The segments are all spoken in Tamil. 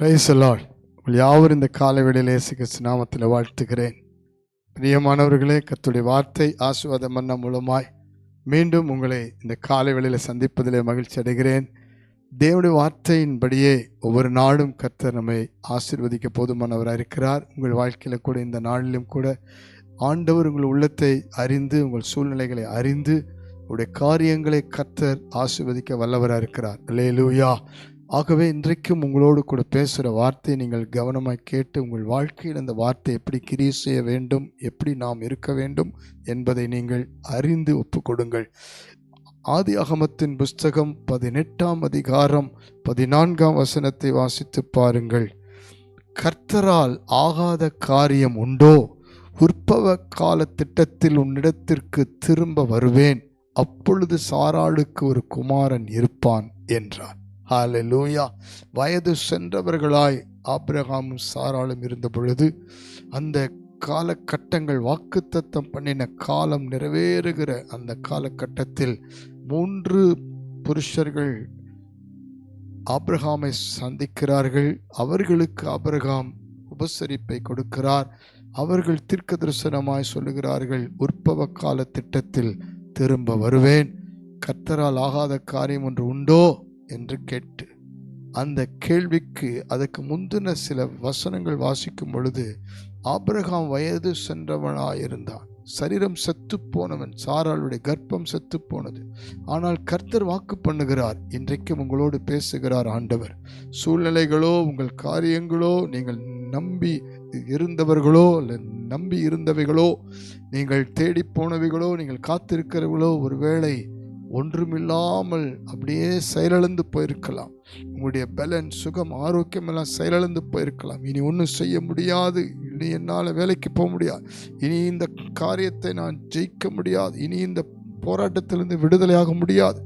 ரைஸ் அலால் உங்கள் யாவரும் இந்த காலை வேளையிலே நாமத்தில் வாழ்த்துகிறேன். பிரியமானவர்களே கத்துடைய வார்த்தை ஆசுவாத மன்னம் மூலமாய் மீண்டும் உங்களை இந்த காலை வேளையில் சந்திப்பதிலே மகிழ்ச்சி அடைகிறேன். தேவனுடைய வார்த்தையின்படியே ஒவ்வொரு நாளும் கர்த்தர் நம்மை ஆசிர்வதிக்க போதுமானவராக இருக்கிறார். உங்கள் வாழ்க்கையில் கூட இந்த நாளிலும் கூட ஆண்டவர் உங்கள் உள்ளத்தை அறிந்து உங்கள் சூழ்நிலைகளை அறிந்து உங்களுடைய காரியங்களை கர்த்தர் ஆசிர்வதிக்க வல்லவராக இருக்கிறார். அல்லேலூயா ஆகவே இன்றைக்கும் உங்களோடு கூட பேசுகிற வார்த்தையை நீங்கள் கவனமாக கேட்டு உங்கள் வாழ்க்கையில் அந்த வார்த்தை எப்படி கிரியை செய்ய வேண்டும் எப்படி நாம் இருக்க வேண்டும் என்பதை நீங்கள் அறிந்து ஒப்புக்கொடுங்கள். ஆதி அகமத்தின் புஸ்தகம் பதினெட்டாம் அதிகாரம் பதினான்காம் வசனத்தை வாசித்து பாருங்கள். கர்த்தரால் ஆகாத காரியம் உண்டோ? உற்பவ கால திட்டத்தில் உன்னிடத்திற்கு திரும்ப வருவேன். அப்பொழுது சாராளுக்கு ஒரு குமாரன் இருப்பான் என்றான். என்றார் லூயா வயது சென்றவர்களாய் ஆப்ரஹாமும் சாராலும் இருந்த பொழுது அந்த காலகட்டங்கள் வாக்குத்தத்தம் பண்ணின காலம் நிறைவேறுகிற அந்த காலகட்டத்தில் மூன்று புருஷர்கள் ஆப்ரஹாமை சந்திக்கிறார்கள். அவர்களுக்கு ஆப்ரஹாம் உபசரிப்பை கொடுக்கிறார். அவர்கள் தீர்க்க தரிசனமாய் சொல்லுகிறார்கள் உற்பவ கால திட்டத்தில் திரும்ப வருவேன். கர்த்தரால் ஆகாத காரியம் ஒன்று உண்டோ? என்று கேட்டு அந்த கேள்விக்கு அதுக்கு முந்தின சில வசனங்கள் வாசிக்கும் பொழுது ஆபிரகாம் வயது சென்றவனாயிருந்தான். சரீரம் செத்து போனவன் சாராளுடைய கர்ப்பம் செத்து போனது ஆனால் கர்த்தர் வாக்கு பண்ணுகிறார் இன்றைக்கும் உங்களோடு பேசுகிறார் ஆண்டவர். சூழ்நிலைகளோ உங்கள் காரியங்களோ நீங்கள் நம்பி இருந்தவர்களோ இல்லை நம்பி இருந்தவைகளோ நீங்கள் தேடி போனவைகளோ நீங்கள் காத்திருக்கிறவர்களோ ஒருவேளை ஒன்றுமில்லாமல் அப்படியே செயலிழந்து போயிருக்கலாம். உங்களுடைய பலன் சுகம் ஆரோக்கியம் எல்லாம் செயலிழந்து போயிருக்கலாம். இனி ஒன்றும் செய்ய முடியாது. இனி என்னால் வேலைக்கு போக முடியாது. இனி இந்த காரியத்தை நான் ஜெயிக்க முடியாது. இனி இந்த போராட்டத்திலிருந்து விடுதலையாக முடியாது.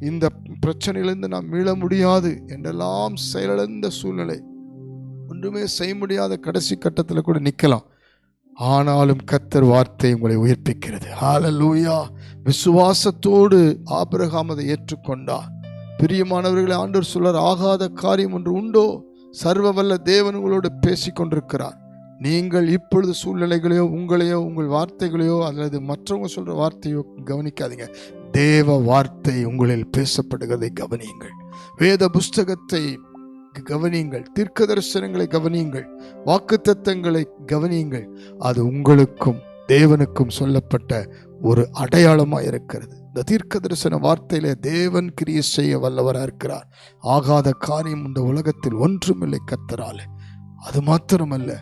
இந்த பிரச்சனையிலிருந்து நான் மீள முடியாது என்றெல்லாம் செயலிழந்த சூழ்நிலை. ஒன்றுமே செய்ய முடியாத கடைசி கட்டத்தில் கூட நிற்கலாம் ஆனாலும் கத்தர் வார்த்தை உங்களை உயிர்ப்பிக்கிறது. ஹalleluya விசுவாசத்தோடு ஆபிரகாம் அதை ஏற்றுக்கொண்டார். பிரியமானவர்களை ஆண்டவர் சொல்றார் ஆகாத காரியம் ஒன்று உண்டோ? சர்வ வல்ல தேவன் உங்களோடு கொண்டிருக்கிறார் நீங்கள் இப்பொழுது சூழ்நிலைகளையோ உங்களையோ உங்கள் வார்த்தைகளையோ அல்லது மற்றவங்க சொல்கிற வார்த்தையோ கவனிக்காதீங்க. தேவ வார்த்தை உங்களில் பேசப்படுகிறதை கவனியுங்கள். வேத புஸ்தகத்தை கவனியுங்கள். தீர்க்க தரிசனங்களை கவனியுங்கள். வாக்குத்தத்தங்களை கவனியுங்கள். அது உங்களுக்கும் தேவனுக்கும் சொல்லப்பட்ட ஒரு அடையாளமாக இருக்கிறது. இந்த தீர்க்க தரிசன வார்த்தையில தேவன் கிரியை செய்ய வல்லவராக இருக்கிறார். ஆகாத காரியம் இந்த உலகத்தில் ஒன்றுமில்லை கத்தரால அது மாத்திரமல்ல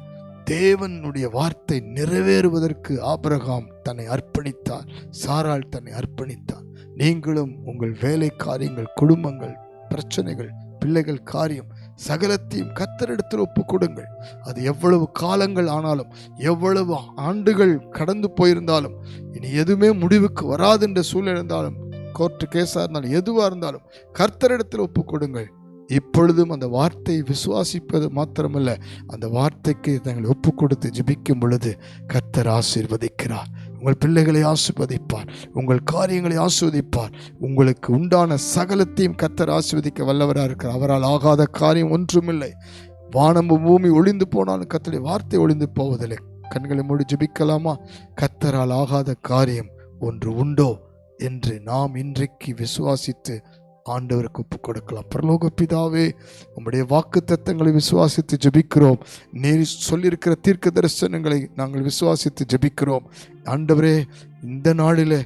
தேவனுடைய வார்த்தை நிறைவேறுவதற்கு ஆபரகாம் தன்னை அர்ப்பணித்தார். சாரால் தன்னை அர்ப்பணித்தார். நீங்களும் உங்கள் வேலை காரியங்கள் குடும்பங்கள் பிரச்சனைகள் பிள்ளைகள் காரியம் சகலத்தையும் கத்தரிடத்தில் ஒப்பு கொடுங்கள் அது எவ்வளவு காலங்கள் ஆனாலும் எவ்வளவு ஆண்டுகள் கடந்து போயிருந்தாலும் இனி எதுவுமே முடிவுக்கு வராது என்ற சூழ்நிலை இருந்தாலும் கோர்ட்டு கேஸாக இருந்தாலும் எதுவாக இருந்தாலும் கர்த்தரிடத்தில் ஒப்பு கொடுங்கள் இப்பொழுதும் அந்த வார்த்தையை விசுவாசிப்பது மாத்திரமல்ல அந்த வார்த்தைக்கு தங்களை ஒப்பு கொடுத்து ஜிபிக்கும் பொழுது கர்த்தர் ஆசீர்வதிக்கிறார். உங்கள் பிள்ளைகளை ஆசிர்வதிப்பார். உங்கள் காரியங்களை ஆஸ்வதிப்பார் உங்களுக்கு உண்டான சகலத்தையும் கத்தர் ஆசிர்வதிக்க வல்லவராக இருக்கிறார். அவரால் ஆகாத காரியம் ஒன்றுமில்லை. வானமும் பூமி ஒளிந்து போனாலும் கர்த்தருடைய வார்த்தை ஒளிந்து போவதில்லை. கண்களை மூடி ஜபிக்கலாமா? கத்தரால் ஆகாத காரியம் ஒன்று உண்டோ? என்று நாம் இன்றைக்கு விசுவாசித்து ஆண்டவருக்கு ஒப்புக் கொடுக்கலாம். பரலோக பிதாவே உங்களுடைய வாக்கு தத்தங்களை விசுவாசித்து ஜெபிக்கிறோம். நீர் சொல்லியிருக்கிற தீர்க்க தரிசனங்களை நாங்கள் விசுவாசித்து ஜெபிக்கிறோம். ஆண்டவரே இந்த நாளில்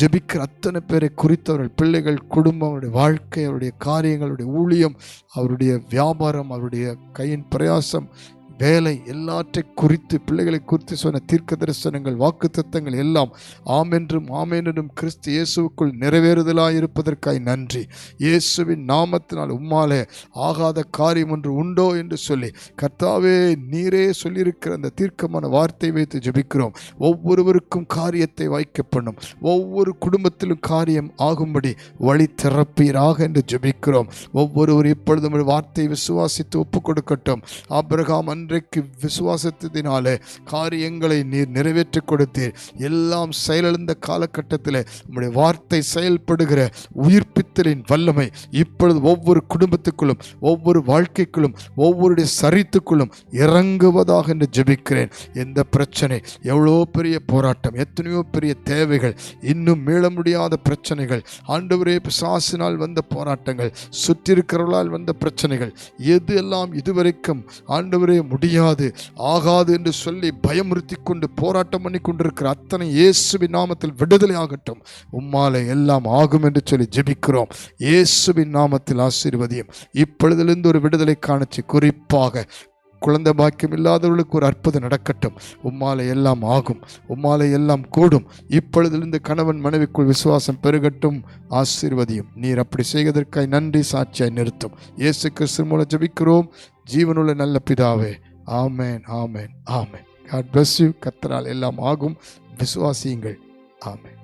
ஜெபிக்கிற அத்தனை பேரை குறித்தவர்கள் பிள்ளைகள் குடும்பம் அவருடைய வாழ்க்கை அவருடைய காரியங்களுடைய ஊழியம் அவருடைய வியாபாரம் அவருடைய கையின் பிரயாசம் வேலை எல்லாற்றை குறித்து பிள்ளைகளை குறித்து சொன்ன தீர்க்க தரிசனங்கள் வாக்கு எல்லாம் ஆமென்றும் ஆமென்றும் கிறிஸ்து இயேசுவுக்குள் நிறைவேறுதலாக இருப்பதற்காய் நன்றி. இயேசுவின் நாமத்தினால் உம்மாலே ஆகாத காரியம் ஒன்று உண்டோ என்று சொல்லி கர்த்தாவே நீரே சொல்லியிருக்கிற அந்த தீர்க்கமான வார்த்தை வைத்து ஜபிக்கிறோம். ஒவ்வொருவருக்கும் காரியத்தை வாய்க்க பண்ணும். ஒவ்வொரு குடும்பத்திலும் காரியம் ஆகும்படி வழி திறப்பீராக என்று ஜெபிக்கிறோம். ஒவ்வொருவர் இப்பொழுதும் ஒரு வார்த்தையை விசுவாசித்து ஒப்புக் கொடுக்கட்டும் ஆபிரகாம் அன்று இன்றைக்கு விசுவாசத்தினாலே காரியங்களை நீர் நிறைவேற்றி கொடுத்தீர். எல்லாம் செயலிழந்த காலகட்டத்தில் உங்களுடைய வார்த்தை செயல்படுகிற உயிர்ப்பித்தலின் வல்லமை இப்பொழுது ஒவ்வொரு குடும்பத்துக்குள்ளும் ஒவ்வொரு வாழ்க்கைக்குள்ளும் ஒவ்வொருடைய சரித்துக்குள்ளும் இறங்குவதாக என்று ஜெபிக்கிறேன். எந்த பிரச்சனை எவ்வளோ பெரிய போராட்டம் எத்தனையோ பெரிய தேவைகள் இன்னும் மீள முடியாத பிரச்சனைகள் ஆண்டவரே பிசாசினால் வந்த போராட்டங்கள் சுற்றி இருக்கிறவர்களால் வந்த பிரச்சனைகள் எது எல்லாம் இதுவரைக்கும் ஆண்டவரே முடியாது ஆகாது என்று சொல்லி பயமுறுத்தி கொண்டு போராட்டம் பண்ணி கொண்டிருக்கிற அத்தனை இயேசுவின் நாமத்தில் விடுதலை ஆகட்டும். உம்மால எல்லாம் ஆகும் என்று சொல்லி ஜெபிக்கிறோம். இயேசுவின் நாமத்தில் ஆசீர்வதியும். இப்பொழுதிலிருந்து ஒரு விடுதலை காணிச்சு குறிப்பாக குழந்தை பாக்கியம் இல்லாதவர்களுக்கு ஒரு அற்புதம் நடக்கட்டும். உம்மால எல்லாம் ஆகும் உம்மால எல்லாம் கூடும். இப்பொழுதிலிருந்து கணவன் மனைவிக்குள் விசுவாசம் பெருகட்டும். ஆசீர்வதியும். நீர் அப்படி செய்வதற்காய் நன்றி சாட்சியாய் நிறுத்தும். இயேசு கிறிஸ்து மூலம் ஜெபிக்கிறோம். ஜீவனுள்ள நல்ல பிதாவே ஆமேன் ஆமேன் ஆமேன். காட் பிளஸ் யூ கத்தரால் எல்லாம் ஆகும். விசுவாசியுங்கள். ஆமேன்.